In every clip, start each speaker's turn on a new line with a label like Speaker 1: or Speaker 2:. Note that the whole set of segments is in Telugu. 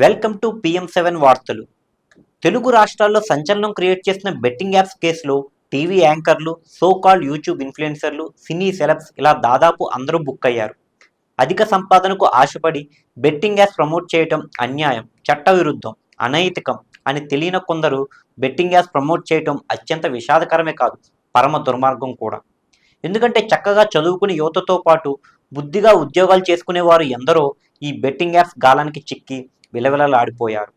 Speaker 1: వెల్కమ్ టు పిఎం సెవెన్ వార్తలు. తెలుగు రాష్ట్రాల్లో సంచలనం క్రియేట్ చేసిన బెట్టింగ్ యాప్స్ కేసులో టీవీ యాంకర్లు సో కాల్డ్ యూట్యూబ్ ఇన్ఫ్లుయెన్సర్లు సినీ సెలబ్స్ ఇలా దాదాపు అందరూ బుక్ అయ్యారు. అధిక సంపాదనకు ఆశపడి బెట్టింగ్ యాప్స్ ప్రమోట్ చేయటం అన్యాయం చట్టవిరుద్ధం అనైతికం అని తెలియని కొందరు బెట్టింగ్ యాప్స్ ప్రమోట్ చేయటం అత్యంత విషాదకరమే కాదు పరమ దుర్మార్గం కూడా. ఎందుకంటే చక్కగా చదువుకునే యువతతో పాటు బుద్ధిగా ఉద్యోగాలు చేసుకునే వారు ఎందరో ఈ బెట్టింగ్ యాప్స్ గాలానికి చిక్కి విలవిలలాడిపోయారు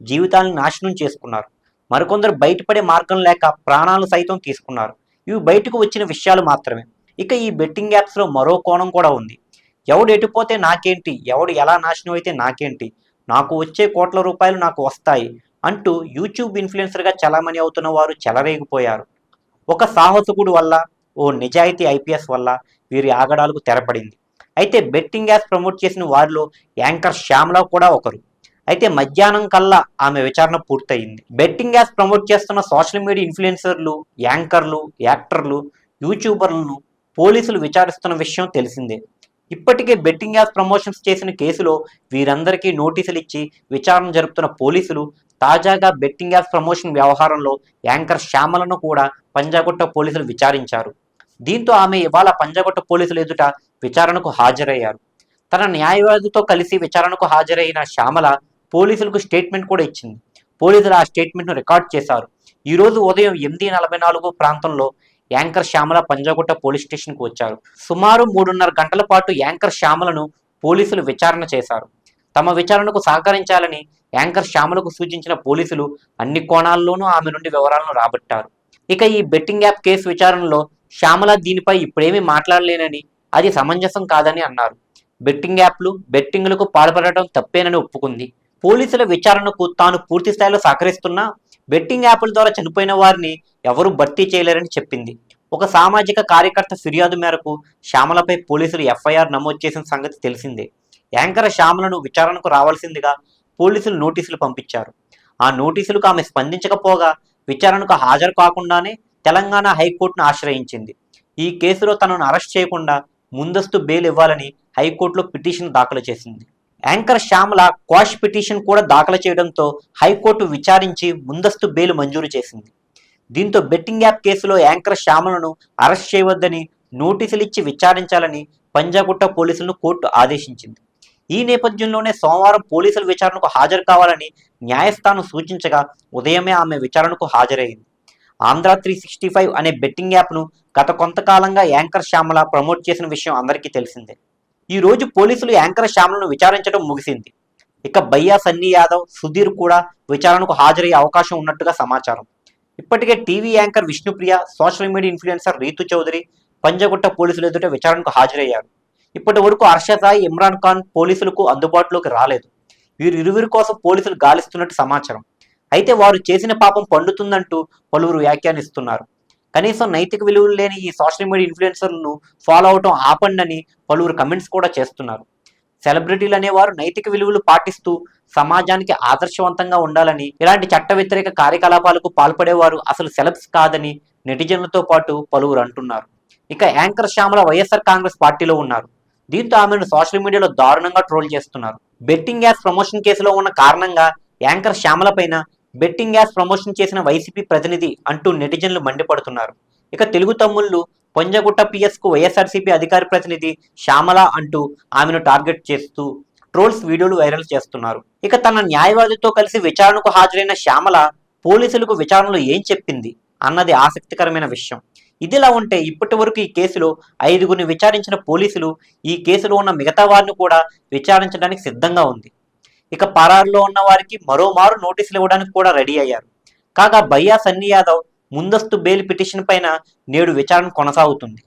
Speaker 1: జీవితాలను నాశనం చేసుకున్నారు. మరికొందరు బయటపడే మార్గం లేక ప్రాణాలు సైతం తీసుకున్నారు. ఇవి బయటకు వచ్చిన విషయాలు మాత్రమే. ఇక ఈ బెట్టింగ్ యాప్స్లో మరో కోణం కూడా ఉంది. ఎవడు ఎటుపోతే నాకేంటి? ఎవడు ఎలా నాశనం అయితే నాకేంటి? నాకు వచ్చే కోట్ల రూపాయలు నాకు వస్తాయి అంటూ యూట్యూబ్ ఇన్ఫ్లుయెన్సర్గా చలామణి అవుతున్న వారు చెలరేగిపోయారు. ఒక సాహసకుడు వల్ల ఓ నిజాయితీ ఐపీఎస్ వల్ల వీరి ఆగడాలకు తెరపడింది. అయితే బెట్టింగ్ యాప్స్ ప్రమోట్ చేసిన వారిలో యాంకర్ శ్యామ్లా కూడా ఒకరు. అయితే మధ్యాహ్నం కల్లా ఆమె విచారణ పూర్తయింది. బెట్టింగ్ యాప్స్ ప్రమోట్ చేస్తున్న సోషల్ మీడియా ఇన్ఫ్లుయెన్సర్లు యాంకర్లు యాక్టర్లు యూట్యూబర్లను పోలీసులు విచారిస్తున్న విషయం తెలిసిందే. ఇప్పటికే బెట్టింగ్ యాప్స్ ప్రమోషన్స్ చేసిన కేసులో వీరందరికీ నోటీసులు ఇచ్చి విచారణ జరుపుతున్న పోలీసులు తాజాగా బెట్టింగ్ యాప్స్ ప్రమోషన్ వ్యవహారంలో యాంకర్ శ్యామలను కూడా పంజాగుట్ట పోలీసులు విచారించారు. దీంతో ఆమె ఇవాళ పంజాగుట్ట పోలీసులు ఎదుట విచారణకు హాజరయ్యారు. తన న్యాయవాదితో కలిసి విచారణకు హాజరైన శ్యామల పోలీసులకు స్టేట్మెంట్ కూడా ఇచ్చింది. పోలీసులు ఆ స్టేట్మెంట్ను రికార్డ్ చేశారు. ఈరోజు ఉదయం ఎనిమిది నలభై నాలుగు ప్రాంతంలో యాంకర్ శ్యామల పంజాగుట్ట పోలీస్ స్టేషన్కు వచ్చారు. సుమారు మూడున్నర గంటల పాటు యాంకర్ శ్యామలను పోలీసులు విచారణ చేశారు. తమ విచారణకు సహకరించాలని యాంకర్ శ్యామలకు సూచించిన పోలీసులు అన్ని కోణాల్లోనూ ఆమె నుండి వివరాలను రాబట్టారు. ఇక ఈ బెట్టింగ్ యాప్ కేసు విచారణలో శ్యామల దీనిపై ఇప్పుడేమీ మాట్లాడలేనని అది సమంజసం కాదని అన్నారు. బెట్టింగ్ యాప్లు బెట్టింగ్లకు పాల్పడటం తప్పేనని ఒప్పుకుంది. పోలీసుల విచారణకు తాను పూర్తి స్థాయిలో సహకరిస్తున్నా బెట్టింగ్ యాప్ల ద్వారా చనిపోయిన వారిని ఎవరూ భర్తీ చేయలేరని చెప్పింది. ఒక సామాజిక కార్యకర్త ఫిర్యాదు మేరకు శ్యామలపై పోలీసులు ఎఫ్ఐఆర్ నమోదు చేసిన సంగతి తెలిసిందే. యాంకర్ శ్యామలను విచారణకు రావాల్సిందిగా పోలీసులు నోటీసులు పంపించారు. ఆ నోటీసులకు ఆమె స్పందించకపోగా విచారణకు హాజరు కాకుండానే తెలంగాణ హైకోర్టును ఆశ్రయించింది. ఈ కేసులో తనను అరెస్ట్ చేయకుండా ముందస్తు బెయిల్ ఇవ్వాలని హైకోర్టులో పిటిషన్ దాఖలు చేసింది. యాంకర్ శ్యామల క్వాష్ పిటిషన్ కూడా దాఖలు చేయడంతో హైకోర్టు విచారించి ముందస్తు బెయిల్ మంజూరు చేసింది. దీంతో బెట్టింగ్ యాప్ కేసులో యాంకర్ శ్యామలను అరెస్ట్ చేయవద్దని నోటీసులు ఇచ్చి విచారించాలని పంజాగుట్ట పోలీసులను కోర్టు ఆదేశించింది. ఈ నేపథ్యంలోనే సోమవారం పోలీసుల విచారణకు హాజరు కావాలని న్యాయస్థానం సూచించగా ఉదయమే ఆమె విచారణకు హాజరైంది ఆంధ్ర త్రీ సిక్స్టీ ఫైవ్ అనే బెట్టింగ్ యాప్ను గత కొంతకాలంగా యాంకర్ శ్యామల ప్రమోట్ చేసిన విషయం అందరికీ తెలిసిందే. ఈ రోజు పోలీసులు యాంకర్ శ్యామలను విచారించడం ముగిసింది. ఇక బయ్యా సన్నీ యాదవ్ సుధీర్ కూడా విచారణకు హాజరయ్యే అవకాశం ఉన్నట్టుగా సమాచారం. ఇప్పటికే TV anchor Vishnupriya social media influencer Ritu Chowdary Panjagutta పోలీసులు ఎదుట విచారణకు హాజరయ్యారు. ఇప్పటి వరకు హర్షసాయి ఇమ్రాన్ ఖాన్ పోలీసులకు అందుబాటులోకి రాలేదు. వీరు ఇరువురి కోసం పోలీసులు గాలిస్తున్నట్టు సమాచారం. అయితే వారు చేసిన పాపం పండుతుందంటూ పలువురు వ్యాఖ్యానిస్తున్నారు. కనీసం నైతిక విలువలు లేని ఈ సోషల్ మీడియా ఇన్ఫ్లుయెన్సర్లను ఫాలో అవటం ఆపండని పలువురు కమెంట్స్ కూడా చేస్తున్నారు. సెలబ్రిటీలు అనేవారు నైతిక విలువలు పాటిస్తూ సమాజానికి ఆదర్శవంతంగా ఉండాలని ఇలాంటి చట్ట వ్యతిరేక కార్యకలాపాలకు పాల్పడేవారు అసలు సెలబ్స్ కాదని నెటిజన్లతో పాటు పలువురు అంటున్నారు. ఇక యాంకర్ శ్యామల వైఎస్ఆర్ కాంగ్రెస్ పార్టీలో ఉన్నారు. దీంతో ఆమెను సోషల్ మీడియాలో దారుణంగా ట్రోల్ చేస్తున్నారు. బెట్టింగ్ యాప్స్ ప్రమోషన్ కేసులో ఉన్న కారణంగా యాంకర్ శ్యామల పైన బెట్టింగ్ యాస్ ప్రమోషన్ చేసిన వైసీపీ ప్రతినిధి అంటూ నెటిజన్లు మండిపడుతున్నారు. ఇక తెలుగు తమ్ముళ్ళు పొంజగుట్ట పిఎస్కు వైఎస్ఆర్సీపీ అధికారి ప్రతినిధి శ్యామల అంటూ ఆమెను టార్గెట్ చేస్తూ ట్రోల్స్ వీడియోలు వైరల్ చేస్తున్నారు. ఇక తన న్యాయవాదితో కలిసి విచారణకు హాజరైన శ్యామల పోలీసులకు విచారణలో ఏం చెప్పింది అన్నది ఆసక్తికరమైన విషయం. ఇదిలా ఉంటే ఇప్పటి వరకు ఈ కేసులో ఐదుగురిని విచారించిన పోలీసులు ఈ కేసులో ఉన్న మిగతా వారిని కూడా విచారించడానికి సిద్ధంగా ఉంది. ఇక పరారులో ఉన్న వారికి మరోమారు నోటీసులు ఇవ్వడానికి కూడా రెడీ అయ్యారు. కాగా బయ్యా సన్నీ యాదవ్ ముందస్తు బెయిల్ పిటిషన్ పైన నేడు విచారణ కొనసాగుతుంది.